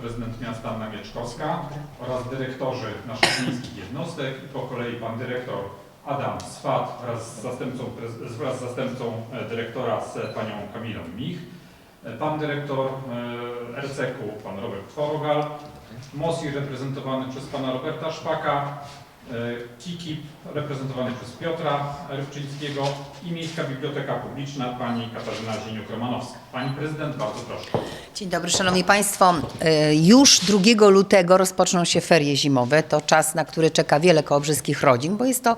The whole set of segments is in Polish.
Prezydent miasta Anna Gieczkowska oraz dyrektorzy naszych miejskich jednostek i po kolei pan dyrektor Adam Swat wraz z zastępcą, wraz z zastępcą e, dyrektora z panią Kamilą Mich, e, pan dyrektor e, RCK-u pan Robert Tworogal, MOSI reprezentowany przez pana Roberta Szpaka, KIKIP reprezentowany przez Piotra Rybczyńskiego i Miejska Biblioteka Publiczna pani Katarzyna Zieniuk-Romanowska. Pani prezydent, bardzo proszę. Dzień dobry, Szanowni Państwo. Y, Już 2 lutego rozpoczną się ferie zimowe. To czas, na który czeka wiele kołobrzyskich rodzin, bo jest to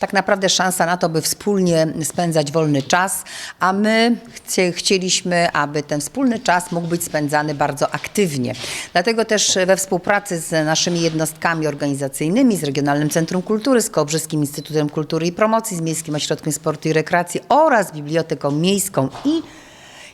tak naprawdę szansa na to, by wspólnie spędzać wolny czas, a my chcie, chcieliśmy, aby ten wspólny czas mógł być spędzany bardzo aktywnie. Dlatego też we współpracy z naszymi jednostkami organizacyjnymi, z Regionalnym Centrum Kultury, z Kołobrzyskim Instytutem Kultury i Promocji, z Miejskim Ośrodkiem Sportu i Rekreacji oraz Biblioteką Miejską i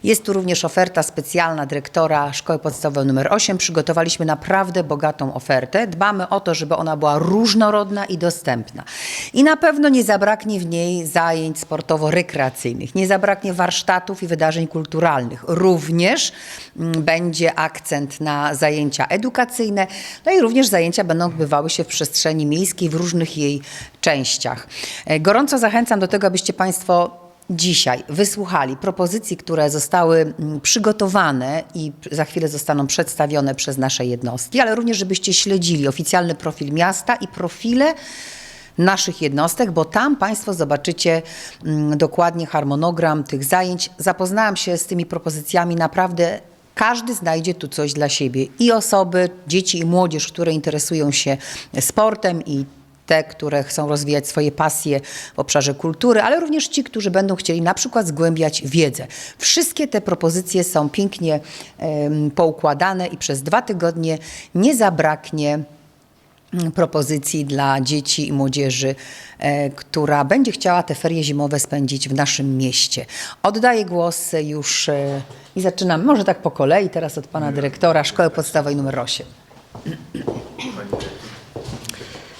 jest tu również oferta specjalna dyrektora Szkoły Podstawowej nr 8. Przygotowaliśmy naprawdę bogatą ofertę. Dbamy o to, żeby ona była różnorodna i dostępna. I na pewno nie zabraknie w niej zajęć sportowo-rekreacyjnych, nie zabraknie warsztatów i wydarzeń kulturalnych. Również mm, będzie akcent na zajęcia edukacyjne, no i również zajęcia będą odbywały się w przestrzeni miejskiej w różnych jej częściach. E, Gorąco zachęcam do tego, abyście Państwo dzisiaj wysłuchali propozycji, które zostały mm, przygotowane i za chwilę zostaną przedstawione przez nasze jednostki, ale również żebyście śledzili oficjalny profil miasta i profile naszych jednostek, bo tam Państwo zobaczycie mm, dokładnie harmonogram tych zajęć. Zapoznałam się z tymi propozycjami naprawdę. Każdy znajdzie tu coś dla siebie. I osoby, dzieci i młodzież, które interesują się sportem i te, które chcą rozwijać swoje pasje w obszarze kultury, ale również ci, którzy będą chcieli na przykład zgłębiać wiedzę. Wszystkie te propozycje są pięknie em, poukładane i przez dwa tygodnie nie zabraknie mm, propozycji dla dzieci i młodzieży, e, która będzie chciała te ferie zimowe spędzić w naszym mieście. Oddaję głos już e, i zaczynam, może tak po kolei, teraz od pana dyrektora Szkoły Podstawowej nr 8.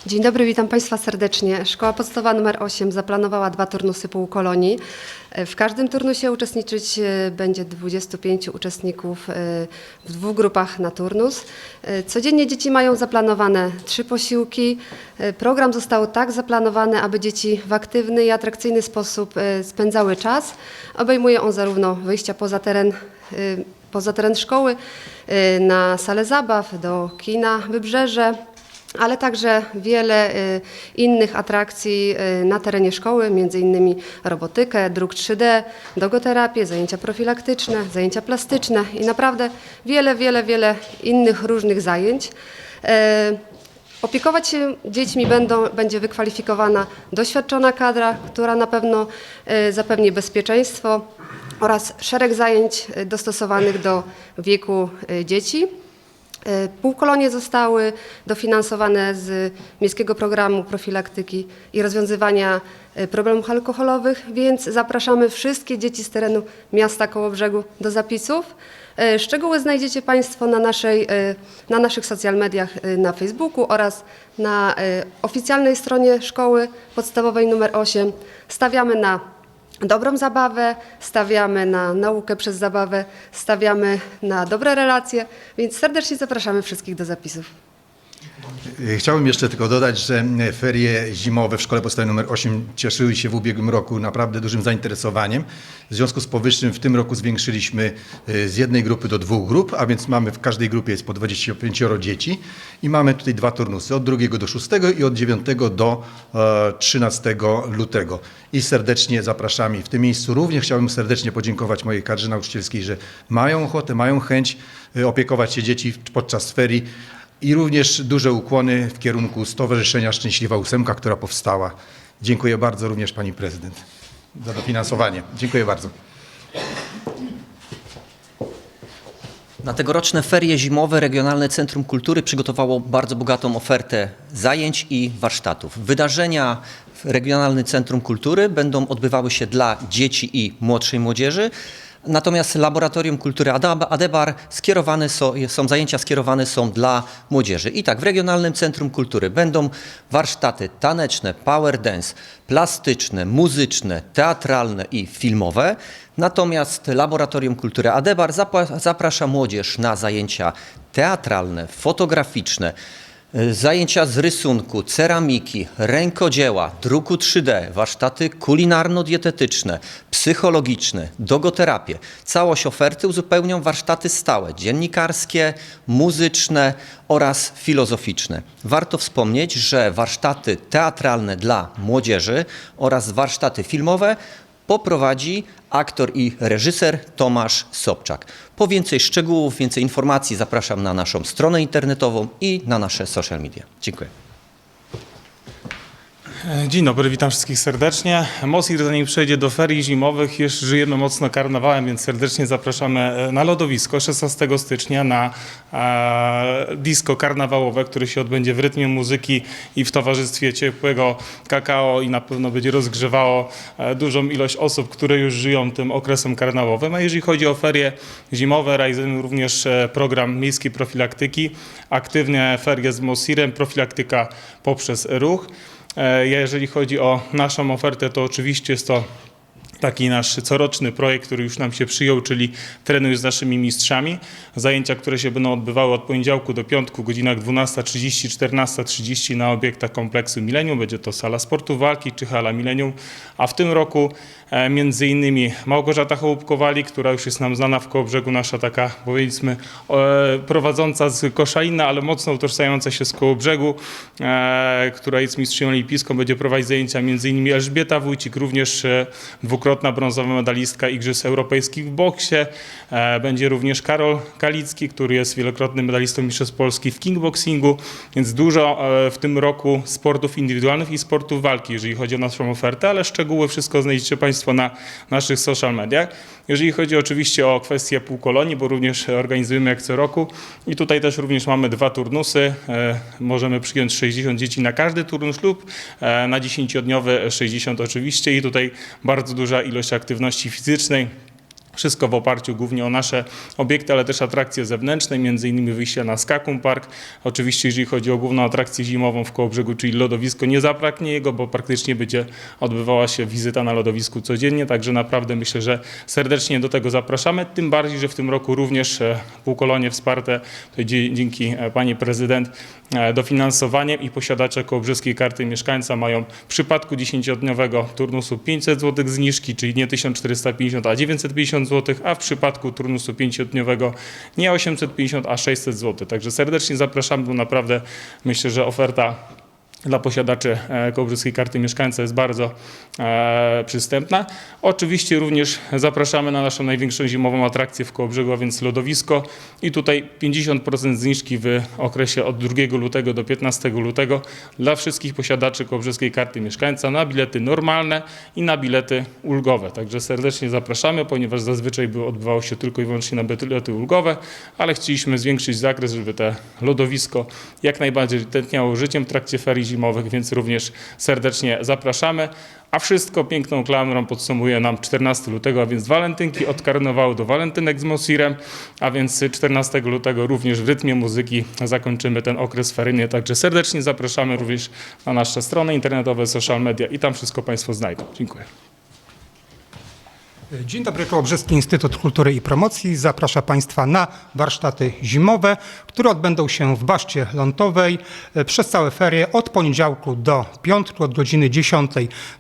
Dzień dobry, witam Państwa serdecznie. Szkoła Podstawowa nr 8 zaplanowała dwa turnusy półkolonii. E, W każdym turnusie uczestniczyć e, będzie 25 uczestników e, w dwóch grupach na turnus. Codziennie dzieci mają zaplanowane trzy posiłki. Program został tak zaplanowany, aby dzieci w aktywny i atrakcyjny sposób spędzały czas. Obejmuje on zarówno wyjścia poza teren poza teren szkoły, na salę zabaw, do kina Wybrzeże, ale także wiele y, innych atrakcji y, na terenie szkoły, innymi robotykę, druk 3D, dogoterapię, zajęcia profilaktyczne, zajęcia plastyczne i naprawdę wiele, wiele, wiele innych różnych zajęć. E, Opiekować się dziećmi będą, będzie wykwalifikowana doświadczona kadra, która na pewno zapewni bezpieczeństwo oraz szereg zajęć dostosowanych do wieku dzieci. E, Półkolonie zostały dofinansowane z Miejskiego Programu Profilaktyki i Rozwiązywania e, Problemów Alkoholowych, więc zapraszamy wszystkie dzieci z terenu miasta Kołobrzegu do zapisów. E, Szczegóły znajdziecie Państwo na, naszej, na naszych social mediach na Facebooku oraz na oficjalnej stronie Szkoły Podstawowej nr 8. Stawiamy na dobrą zabawę, stawiamy na naukę przez zabawę, stawiamy na dobre relacje, więc serdecznie zapraszamy wszystkich do zapisów. Chciałbym jeszcze tylko dodać, że ferie zimowe w Szkole Podstawowej nr 8 cieszyły się w ubiegłym roku naprawdę dużym zainteresowaniem. W związku z powyższym w tym roku zwiększyliśmy e, z jednej grupy do dwóch grup, a więc mamy w każdej grupie jest po 25 dzieci i mamy tutaj dwa turnusy, od 2 do 6 i od 9 do e, 13 lutego. I serdecznie zapraszamy. W tym miejscu również chciałbym serdecznie podziękować mojej kadrze nauczycielskiej, że mają ochotę, mają chęć e, opiekować się dzieci podczas ferii. I również duże ukłony w kierunku Stowarzyszenia Szczęśliwa Ósemka, która powstała. Dziękuję bardzo również Pani Prezydent za dofinansowanie. Dziękuję bardzo. Na tegoroczne ferie zimowe Regionalne Centrum Kultury przygotowało bardzo bogatą ofertę zajęć i warsztatów. Wydarzenia w Regionalnym Centrum Kultury będą odbywały się dla dzieci i młodszej młodzieży. Natomiast Laboratorium Kultury Adebar skierowane są, są zajęcia skierowane są dla młodzieży. I tak w Regionalnym Centrum Kultury będą warsztaty taneczne, power dance, plastyczne, muzyczne, teatralne i filmowe. Natomiast Laboratorium Kultury Adebar zaprasza młodzież na zajęcia teatralne, fotograficzne, zajęcia z rysunku, ceramiki, rękodzieła, druku 3D, warsztaty kulinarno-dietetyczne, psychologiczne, dogoterapię. Całość oferty uzupełnią warsztaty stałe, dziennikarskie, muzyczne oraz filozoficzne. Warto wspomnieć, że warsztaty teatralne dla młodzieży oraz warsztaty filmowe poprowadzi aktor i reżyser Tomasz Sobczak. Po więcej szczegółów, więcej informacji zapraszam na naszą stronę internetową i na nasze social media. Dziękuję. Dzień dobry, witam wszystkich serdecznie. Mosir zanim przejdzie do ferii zimowych, jeszcze żyjemy mocno karnawałem, więc serdecznie zapraszamy e, na lodowisko 16 stycznia na e, disco karnawałowe, które się odbędzie w rytmie muzyki i w towarzystwie ciepłego kakao i na pewno będzie rozgrzewało e, dużą ilość osób, które już żyją tym okresem karnawałowym. A jeżeli chodzi o ferie zimowe, realizujemy również e, program miejskiej profilaktyki, aktywne ferie z Mosirem, profilaktyka poprzez ruch. E, Jeżeli chodzi o naszą ofertę, to oczywiście jest to taki nasz coroczny projekt, który już nam się przyjął, czyli trenuj z naszymi mistrzami. Zajęcia, które się będą odbywały od poniedziałku do piątku, godzinach 12.30, 14.30 na obiektach kompleksu Milenium. Będzie to sala sportu walki czy hala Milenium. A w tym roku e, między innymi Małgorzata Hołubkowali, która już jest nam znana w Kołobrzegu, nasza taka powiedzmy e, prowadząca z Koszalina, ale mocno utożsamiająca się z Kołobrzegu, e, która jest mistrzynią olimpijską, będzie prowadzić zajęcia między innymi Elżbieta Wójcik, również e, dwukrotna brązowa medalistka Igrzysk Europejskich w boksie. E, Będzie również Karol Kalicki, który jest wielokrotnym medalistą Mistrzostw Polski w kickboxingu, więc dużo e, w tym roku sportów indywidualnych i sportów walki, jeżeli chodzi o naszą ofertę, ale szczegóły wszystko znajdziecie Państwo na naszych social mediach. Jeżeli chodzi oczywiście o kwestię półkolonii, bo również organizujemy jak co roku i tutaj też również mamy dwa turnusy. E, Możemy przyjąć 60 dzieci na każdy turnus lub e, na 10-dniowy 60 oczywiście i tutaj bardzo duża ilość aktywności fizycznej. Wszystko w oparciu głównie o nasze obiekty, ale też atrakcje zewnętrzne, między innymi wyjścia na Skakum Park. Oczywiście jeżeli chodzi o główną atrakcję zimową w Kołobrzegu, czyli lodowisko, nie zabraknie jego, bo praktycznie będzie odbywała się wizyta na lodowisku codziennie, także naprawdę myślę, że serdecznie do tego zapraszamy, tym bardziej, że w tym roku również e, półkolonie wsparte dzięki e, pani prezydent e, dofinansowaniem i posiadacze kołobrzeskiej karty mieszkańca mają w przypadku 10-dniowego turnusu 500 zł zniżki, czyli nie 1450, a 950 zł, a w przypadku turnusu 5-dniowego nie 850, a 600 zł. Także serdecznie zapraszamy, bo naprawdę myślę, że oferta dla posiadaczy e, Kołbrzyskiej Karty Mieszkańca jest bardzo e, przystępna. Oczywiście również zapraszamy na naszą największą zimową atrakcję w Kołobrzegu, a więc lodowisko i tutaj 50% zniżki w okresie od 2 lutego do 15 lutego dla wszystkich posiadaczy Kołbrzyskiej Karty Mieszkańca na bilety normalne i na bilety ulgowe. Także serdecznie zapraszamy, ponieważ zazwyczaj było, odbywało się tylko i wyłącznie na bilety ulgowe, ale chcieliśmy zwiększyć zakres, żeby te lodowisko jak najbardziej tętniało życiem w trakcie ferii zimowych, więc również serdecznie zapraszamy. A wszystko piękną klamrą podsumuje nam 14 lutego, a więc walentynki od karnawału do walentynek z Mosirem, a więc 14 lutego również w rytmie muzyki zakończymy ten okres feryjny. Także serdecznie zapraszamy również na nasze strony internetowe, social media i tam wszystko Państwo znajdą. Dziękuję. Dzień dobry, Kołobrzeski Instytut Kultury i Promocji zaprasza Państwa na warsztaty zimowe, które odbędą się w Baszcie Lątowej e, przez całe ferie od poniedziałku do piątku, od godziny 10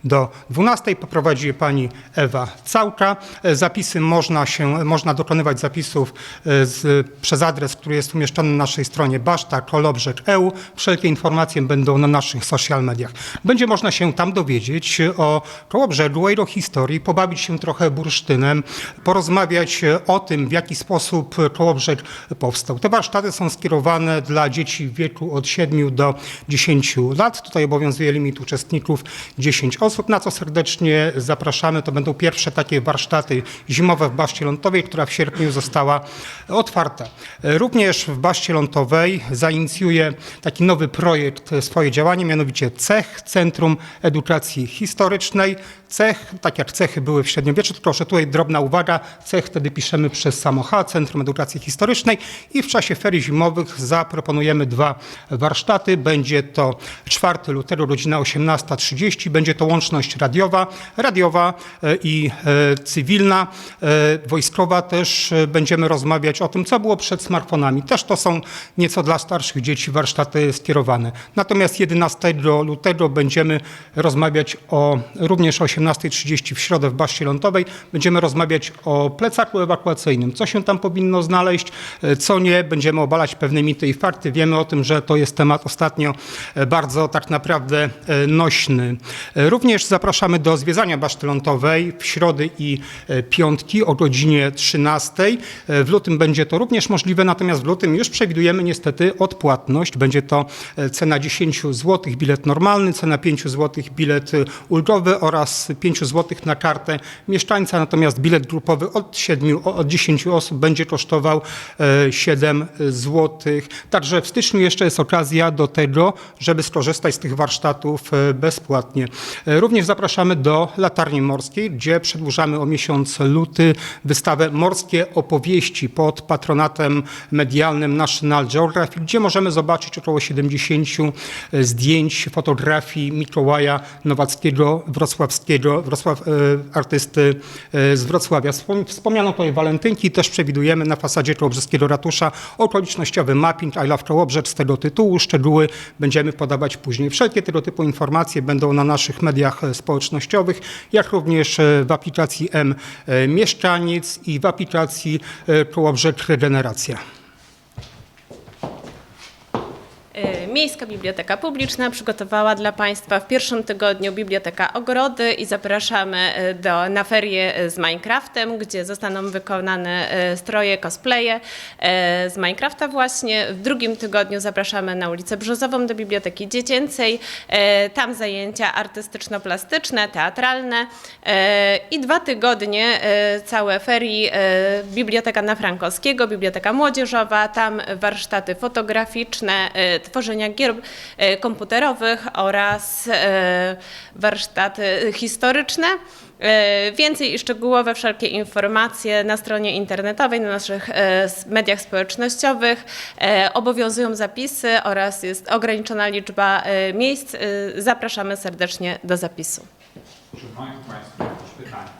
do 12. Poprowadzi je pani Ewa Całka. E, Zapisy można się, można dokonywać zapisów e, z, przez adres, który jest umieszczony na naszej stronie baszta.kolobrzeg.eu. Wszelkie informacje będą na naszych social mediach. Będzie można się tam dowiedzieć o Kołobrzegu, o jego historii, pobawić się trochę bursztynem, porozmawiać o tym, w jaki sposób Kołobrzeg powstał. Te warsztaty są skierowane dla dzieci w wieku od 7 do 10 lat. Tutaj obowiązuje limit uczestników 10 osób, na co serdecznie zapraszamy. To będą pierwsze takie warsztaty zimowe w Baszcie Lątowej, która w sierpniu została otwarta. Również w Baszcie Lątowej zainicjuje taki nowy projekt swoje działanie, mianowicie CECH, Centrum Edukacji Historycznej. CECH, tak jak cechy były w średniowieczu, proszę, tutaj drobna uwaga, cech wtedy piszemy przez samocha, Centrum Edukacji Historycznej i w czasie ferii zimowych zaproponujemy dwa warsztaty. Będzie to 4 lutego, godzina 18.30. Będzie to łączność radiowa, radiowa e, i e, cywilna, e, wojskowa też będziemy rozmawiać o tym, co było przed smartfonami. Też to są nieco dla starszych dzieci warsztaty skierowane. Natomiast 11 lutego będziemy rozmawiać o, również o 18.30 w środę w Baszcie Lądowej, będziemy rozmawiać o plecaku ewakuacyjnym, co się tam powinno znaleźć, e, co nie. Będziemy obalać pewne mity i fakty. Wiemy o tym, że to jest temat ostatnio e, bardzo tak naprawdę e, nośny. Również zapraszamy do zwiedzania Baszty Lądowej w środy i piątki o godzinie 13. E, W lutym będzie to również możliwe, natomiast w lutym już przewidujemy niestety odpłatność. Będzie to cena 10 zł bilet normalny, cena 5 zł bilet ulgowy oraz 5 zł na kartę mieszkańca, natomiast bilet grupowy od 7, o- od 10 osób będzie kosztował e, 7 zł. Także w styczniu jeszcze jest okazja do tego, żeby skorzystać z tych warsztatów e, bezpłatnie. E, Również zapraszamy do Latarni Morskiej, gdzie przedłużamy o miesiąc luty wystawę Morskie opowieści pod patronatem medialnym National Geographic, gdzie możemy zobaczyć około 70 zdjęć, fotografii Mikołaja Nowackiego, wrocławskiego, Wrocław, e, artysty e, z Wrocławia. Wspom- Wspomniano tutaj walentynki, też przewidujemy na fasadzie Kołobrzeskiego Ratusza okolicznościowy mapping I Love Kołobrzeg z tego tytułu. Szczegóły będziemy podawać później. Wszelkie tego typu informacje będą na naszych mediach e, społecznościowych, jak również e, w aplikacji M e, Mieszkaniec i w aplikacji e, Kołobrzeg Regeneracja. Miejska Biblioteka Publiczna przygotowała dla Państwa w pierwszym tygodniu Biblioteka Ogrody i zapraszamy y, do, na ferie y, z Minecraftem, gdzie zostaną wykonane y, stroje, cosplaye y, z Minecrafta właśnie. W drugim tygodniu zapraszamy na ulicę Brzozową do Biblioteki Dziecięcej. Y, Tam zajęcia artystyczno-plastyczne, teatralne y, i dwa tygodnie y, całe ferii y, Biblioteka na Frankowskiego, Biblioteka Młodzieżowa, tam warsztaty fotograficzne, y, tworzenia gier y, komputerowych oraz y, warsztaty historyczne. Y, Więcej i szczegółowe wszelkie informacje na stronie internetowej, na naszych mediach społecznościowych. Obowiązują zapisy oraz jest ograniczona liczba miejsc. Zapraszamy serdecznie do zapisu. Państwo jakieś pytania?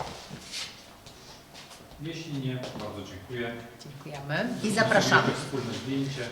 Jeśli nie, bardzo dziękuję. Dziękujemy i zapraszamy. Wspólne zdjęcie.